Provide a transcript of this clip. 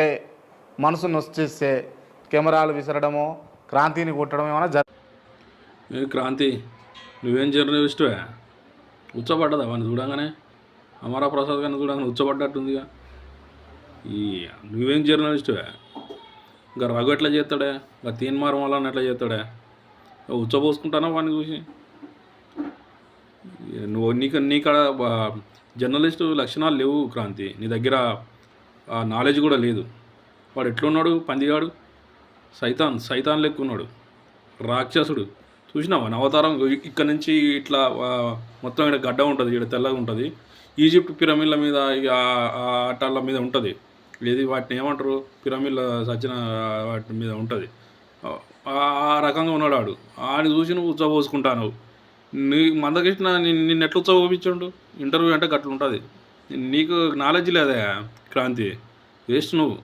ఉంటే మనసు నొచ్చేస్తే కెమెరాలు విసరడమో క్రాంతిని కొట్టడం ఏమైనా జర క్రాంతి నువ్వేం జర్నలిస్టువే? ఉచ్చబడ్డదా వాడిని చూడంగానే? అమరా ప్రసాద్ గారిని చూడంగానే ఉచ్చబడ్డట్టుందిగా. ఈ నువ్వేం జర్నలిస్టువే? ఇంకా రఘు ఎట్లా చేస్తాడే? ఇంకా తీన్మారం మళ్ళీ ఎట్లా చేస్తాడే? ఉచ్చబోసుకుంటానా వాడిని చూసి? నువ్వు నీకు నీకాడ జర్నలిస్టు లక్షణాలు లేవు క్రాంతి. నీ దగ్గర ఆ నాలెడ్జ్ కూడా లేదు. వాడు ఎట్లున్నాడు? పందిగాడు? సైతాన్ సైతాన్ లెక్క ఉన్నాడు రాక్షసుడు. చూసినావా? అవతారం ఇక్కడ నుంచి ఇట్లా మొత్తం ఇక్కడ గడ్డ ఉంటుంది. ఇక్కడ తెల్లగా ఉంటుంది. ఈజిప్ట్ పిరమిడ్ల మీద ఇక ఆ- ఆటాల మీద ఉంటుంది. లేదు వాటిని ఏమంటారు? పిరమిడ్ల సచిన వాటి మీద ఉంటుంది. ఆ రకంగా ఉన్నాడు ఆడు. ఆడిని చూసి నువ్వు ఉత్సవోసుకుంటాను నీ మందకృష్ణ నిన్ను నిన్ను ఎట్లా ఉచ్చబోపించండు? ఇంటర్వ్యూ అంటే గట్లుంటుంది. నీకు నాలెడ్జ్ లేదా క్రాంతి వేస్ట్ నువ్వు.